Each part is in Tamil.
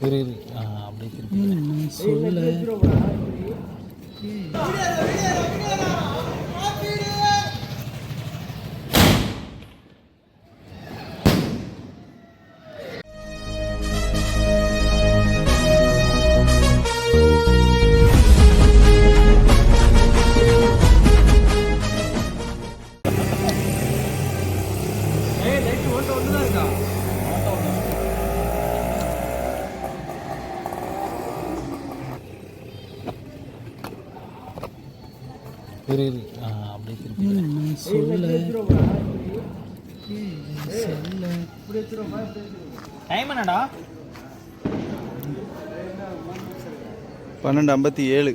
இரு இரு அப்படியே திருப்பி சொல்ல? இரு இரு ஆ, அப்படியே திருப்பி சொல்ல டைம் என்னடா? பன்னெண்டு ஐம்பத்தி ஏழு.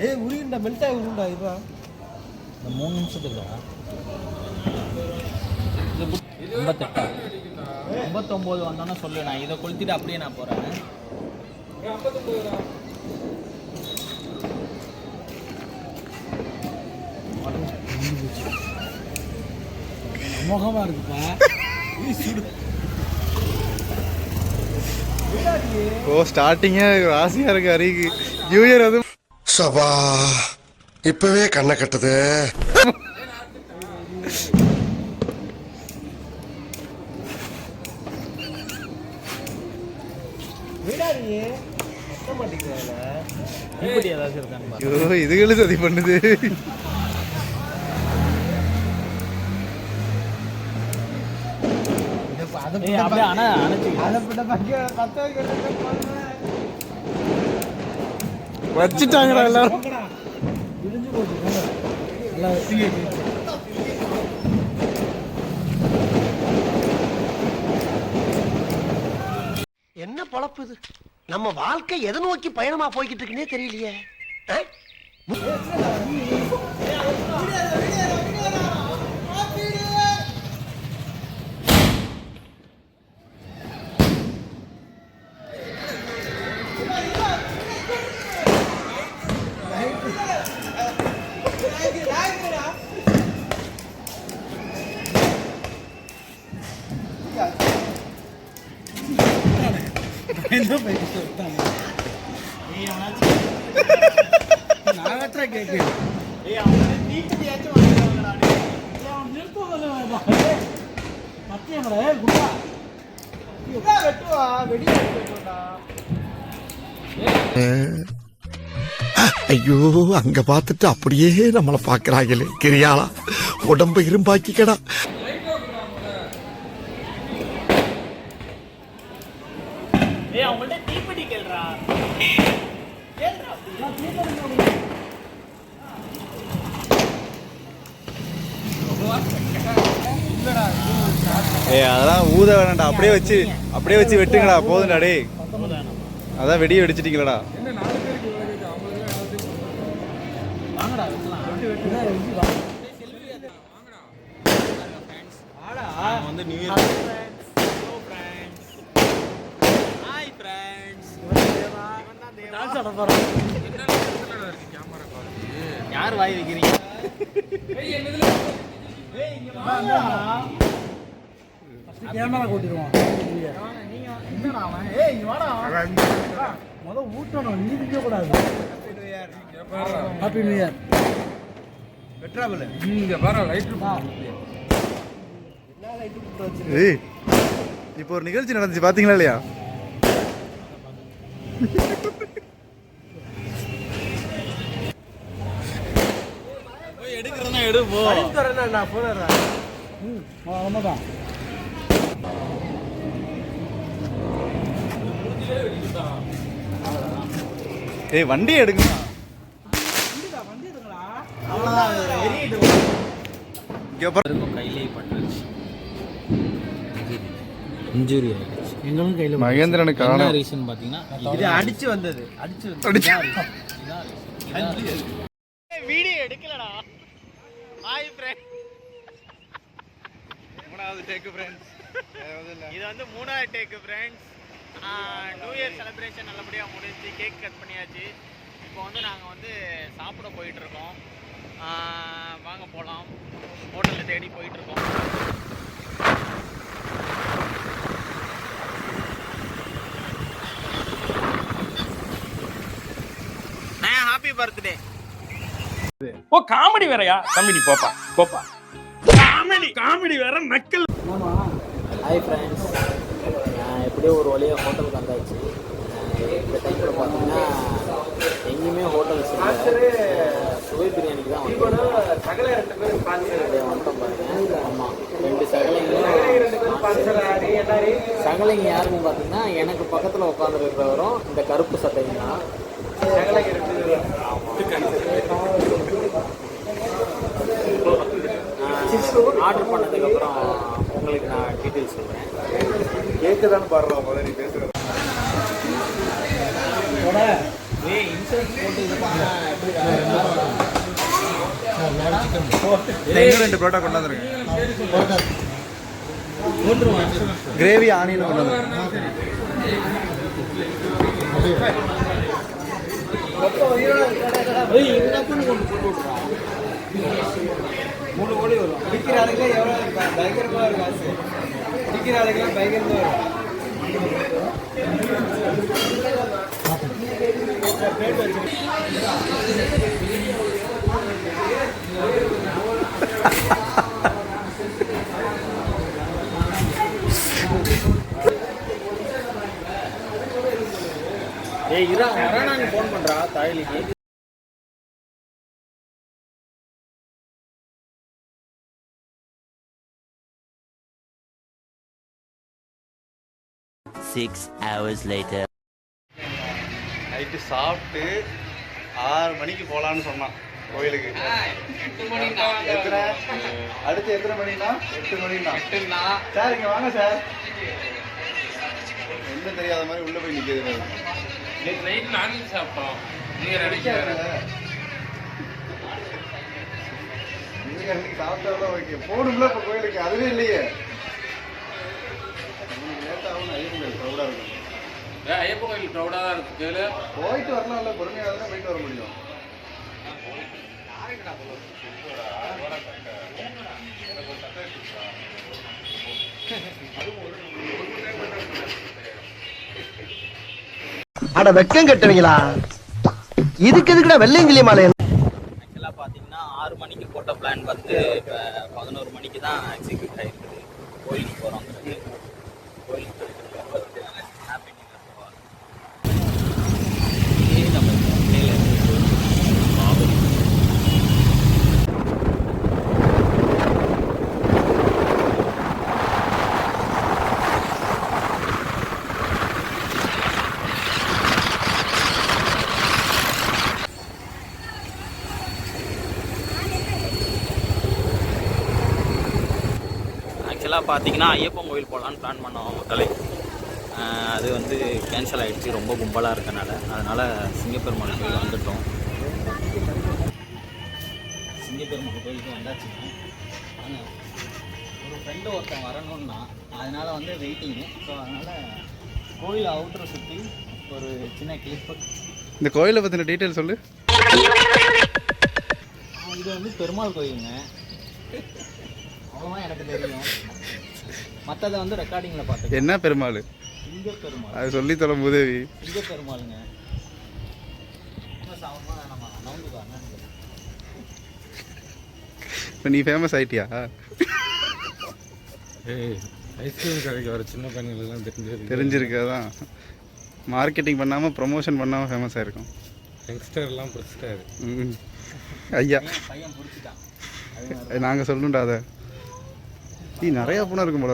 ஏய் உருண்டா மெல்ட் ஆகி உருண்டா இதுவா இந்த மூணு நிமிஷத்துக்குடா. எண்பத்தெட்டா எண்பத்தொம்போது வந்தோன்னே சொல்லு நான் இதை கொளுத்திட்டு அப்படியே நான் போகிறேன் மோகமா இருக்குப்பா. ஓ ஸ்டார்டிங்கே ராசியாக இருக்கு ஹரிக்கு நியூ இயர் அது சபா இப்பவே கண்ணை கட்டுது. இதுகளும் சதி பண்ணுது அதை ஏய் அப்படியே அணை அணைச்சி. பத்த வச்சுட்டாங்கடா எல்லாரும். போச்சு. நல்லா. என்ன பொழப்பு இது? நம்ம வாழ்க்கை எதை நோக்கி பயணமா போய்கிட்டு இருக்குன்னே தெரியலையே. என்ன போயிட்டு விட்டாங்க. நான் எத்தனை கேட்கிறேன் ஐயோ அங்க பார்த்துட்டு அப்படியே நம்மள பாக்குறாங்களே கிரியாளா உடம்ப இரும்பாக்கிக்கடா. ஏய் அதெல்லாம் ஊத வேணாம்டா அப்படியே வச்சு அப்படியே வச்சு வெட்டுங்கடா. போதும்டா டேய். அதான் வெடியை வெடிச்சிட்டீங்களடா. வாங்கடா வைக்கலாம் நாங்க வந்து நியூ இயர் ஹாய் ஃப்ரெண்ட்ஸ் யார் வாய் வைக்கிறீங்க? கேமரா கூட்டிடுவான் என்னடா அவன்? ஏய் இங்க வாடா. முத ஊட்டணும் நீ திங்க கூடாது ஹாப்பி நியூ இயர் ஏய் இப்போ ஒரு நிகழ்ச்சி நடந்துச்சு பாத்தீங்களா இல்லையா? எடு போ நான் போனேன் ம் ஆமாதான் ஏய் வண்டி எடுங்கண்ணா அவ்வளவுதான் அது எரியிட்டு இங்க பாரு இருக்கும் கையிலே பட்டுருச்சு இன்ஜுரி ஆயிடுச்சு எங்களும் கையில் மகேந்திரனுக்கு என்ன ரீசன் பாத்தீங்கன்னா இது அடிச்சு வந்தது அடிச்சு அடிச்சு. வீடியோ எடுக்கலடா. மூணாவது டேக்கு ஃப்ரெண்ட்ஸ் இது வந்து மூணாவது டேக்கு ஃப்ரெண்ட்ஸ் நியூ இயர் செலிப்ரேஷன் நல்லபடியாக முடிஞ்சு கேக் கட் பண்ணியாச்சு. இப்போ வந்து நாங்கள் வந்து சாப்பிட போயிட்டுருக்கோம். வாங்க போகலாம் ஹோட்டலில் தேடி போயிட்டுருக்கோம். ஹாப்பி பர்த்டே ஓ காமெடி வேறையா? கம்பெனி நீ போப்பா போப்பா. காமெடி. காமெடி வேற நக்கல். ஹாய் ஃப்ரெண்ட்ஸ் நான் எப்படியோ ஒரு வழியாக ஹோட்டலுக்கு வந்தாச்சு. இந்த டைமில் பார்த்தீங்கன்னா எங்கேயுமே ஹோட்டல்ஸ் சுவை பிரியாணிக்கு தான் வந்துட்டோம் பாருங்க. ஆமாம் ரெண்டு சகலைங்களும் சகலைங்க யாருன்னு பார்த்தீங்கன்னா எனக்கு பக்கத்தில் உட்காந்துருக்கிறவரும் இந்த கருப்பு சட்டைங்க தான். ஆர்டர் பண்ணதுக்கப்புறம் உங்களுக்கு நான் டீட்டெயில்ஸ் சொல்கிறேன் கேட்குதான்னு பாடுறோம் முதல்ல நீ இன்னும் ரெண்டு புரோட்டா கொண்டு வந்துருங்க கிரேவி ஆனியன் கொண்டு மூணு கோடி வரும். விற்கிற ஆளுக்கு எவ்வளோ பயங்கரமாக இருக்கும் காசு. விற்கிற ஆளுக்கெல்லாம் பயங்கரமாக இருக்கும் ஏய் இரா வரானா நீ ஃபோன் பண்ணுறா தாயலிக்கு Six hours later. நைட்டு சாப்பிட்டு ஆறு மணிக்கு போகலான்னு சொன்னான் கோயிலுக்கு. எத்தனை? அடுத்து எத்தனை மணினா எட்டு மணினா சார் இங்க வாங்க சார். ஒன்றும் தெரியாத மாதிரி உள்ள போய் நிற்கிறது நைட் நான்வெஜ் சாப்பிட்டோம். நீங்க நினைக்கிற நீங்க அன்னைக்கு சாப்பிட்டாலும் ஓகே. போகணும்ல இப்போ கோயிலுக்கு. அதுவே இல்லையே. ஆகும் ஐயப்பன் க்ரௌடாக இருக்கும். ஐயப்ப கோயில் க்ரௌடா தான் இருக்கு கேளு. போயிட்டு வரலாம்ல பொறுமையாக தான் போயிட்டு வர முடியும். அட வெக்கம் கட்டுவீங்களா? இதுக்கு எதுக்குடா வெள்ளையங்கிலி மாலை? ஆக்சுவலாக பார்த்தீங்கன்னா ஆறு மணிக்கு போட்ட பிளான் வந்து இப்போ பதினோரு மணிக்கு தான் எக்ஸிக்யூட் ஆகிருக்குது கோயிலுக்கு போகிறோங்கிறது கோயிலுக்கு போயிட்டு ஹாப்பி நியூ நம்ம சென்னையில் பாபரி ஆக்சுவலாக பார்த்தீங்கன்னா ஐயப்பன் கோயில் போகலான்னு பிளான் பண்ணோம் மக்களை. அது வந்து கேன்சல் ஆகிடுச்சு ரொம்ப கும்பலாக இருக்கனால. அதனால் சிங்கப்பெருமாள் கோயில் வந்துட்டோம். சிங்கப்பெருமாள் கோயிலுக்கு வந்தாச்சுங்க ஆனால் ஒரு ஃப்ரெண்டு ஒருத்தன் வரணும்னா அதனால் வந்து வெயிட்டிங்கு ஸோ அதனால் கோயில் அவுட்டரை சுற்றி ஒரு சின்ன கிளிப்பு இந்த கோயிலை பற்றின டீட்டெயில் சொல்லு. இது வந்து பெருமாள் கோயிலுங்க. அவ்வளோதான் எனக்கு தெரியும். மற்றதை வந்து ரெக்கார்டிங்கில் பார்த்துக்கேன் என்ன பெருமாள்? சிங்க பெருமாள் அது சொல்லி தொலை உதவி சிங்க பெருமாளுங்க இப்போ நீ ஃபேமஸ் ஆயிட்டியா? ஏய் ஐஸ்கிரீம் கடைக்கு வர சின்ன பையன்களுக்கெல்லாம் தெரிஞ்சது தெரிஞ்சிருக்காதான் மார்க்கெட்டிங் பண்ணாமல் ப்ரொமோஷன் பண்ணாமல் ஃபேமஸ் ஆயிருக்கும். யங்ஸ்டர்லாம் பிடிச்சிட்டாரு. ம். ஐயா. பையன் பிடிச்சிட்டான். நாங்கள் சொல்லணும்டா அதை. நீ நிறையா பூனை இருக்கும்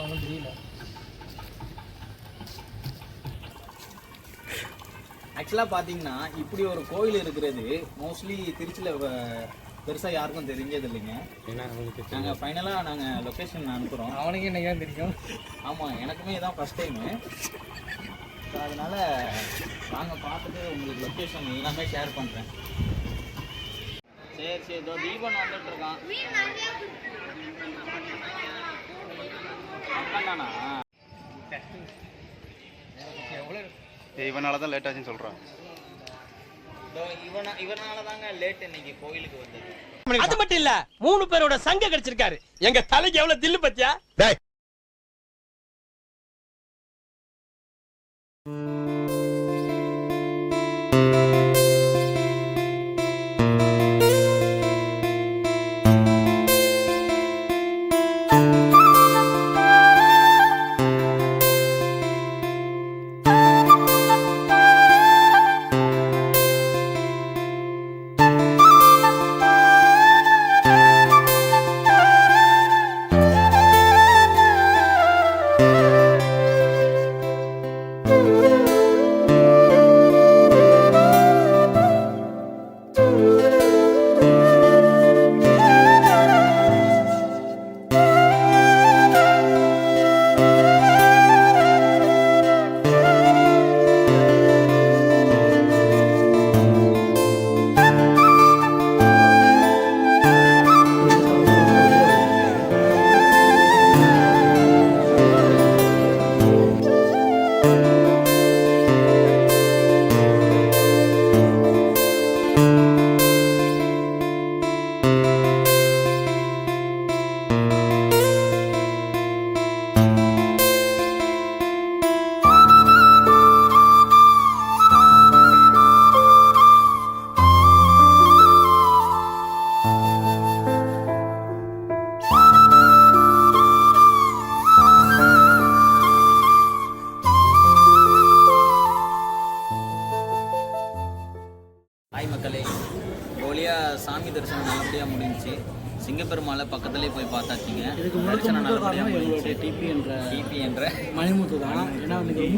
ஒன்றும் தெரியல ஆக்சுவலாக பார்த்தீங்கன்னா இப்படி ஒரு கோயில் இருக்கிறது மோஸ்ட்லி திருச்சியில் பெருசாக யாருக்கும் தெரிஞ்சது இல்லைங்க. ஏன்னா நாங்கள் ஃபைனலாக நாங்கள் லொக்கேஷன் அனுப்புகிறோம் அவனுக்கு என்ன தெரியும்? ஆமாம் எனக்குமே இதான் ஃபஸ்ட் டைமு ஸோ அதனால் வாங்க பார்த்துட்டு உங்களுக்கு லொக்கேஷன் எல்லாமே ஷேர் பண்ணுறேன் சரி சரி. இதோ தீபன் வந்துட்டு இருக்கான். இவனால தான்? லேட் ஆச்சுன்னு சொல்கிறான் இதோ இவனா இவனால தாங்க லேட் இன்னைக்கு கோயிலுக்கு வந்தது. அது மட்டும் இல்ல மூணு பேரோட சங்க கிடைச்சிருக்காரு. எங்க தலைக்கு எவ்வளவு தில்லு பத்தியா?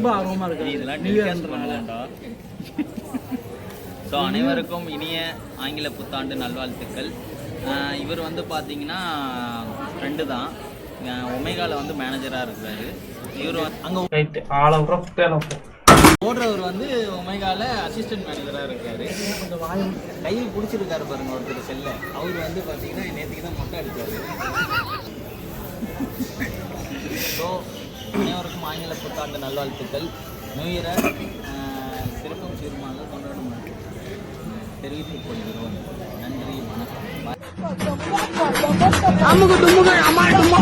ரொம்ப ஆர்வமாக இருக்கு இதெல்லாம் ஸோ அனைவருக்கும் இனிய ஆங்கில புத்தாண்டு நல்வாழ்த்துக்கள். இவர் வந்து பார்த்தீங்கன்னா ஃப்ரெண்டு தான். ஒமேகாவில் வந்து மேனேஜராக இருக்கிறாரு. இவர் அங்கே ஓடுறவர் வந்து ஒமேகாவில் அசிஸ்டன்ட் மேனேஜராக இருக்காரு. கொஞ்சம் வாயம் கையில் பிடிச்சிருக்காரு பாருங்க ஒருத்தர் செல்ல. அவர் வந்து பார்த்தீங்கன்னா நேற்றுக்கு தான் மொட்டை அடிச்சாரு. ஸோ அனைவருக்கும் ஆங்கில புத்தாண்டு நல்வாழ்த்துக்கள். நியூ இயரை சிறப்பும் சீருமாக கொண்டாடும் தெரிவித்துக் கொள்கிறோம். நன்றி வணக்கம். அம்மா.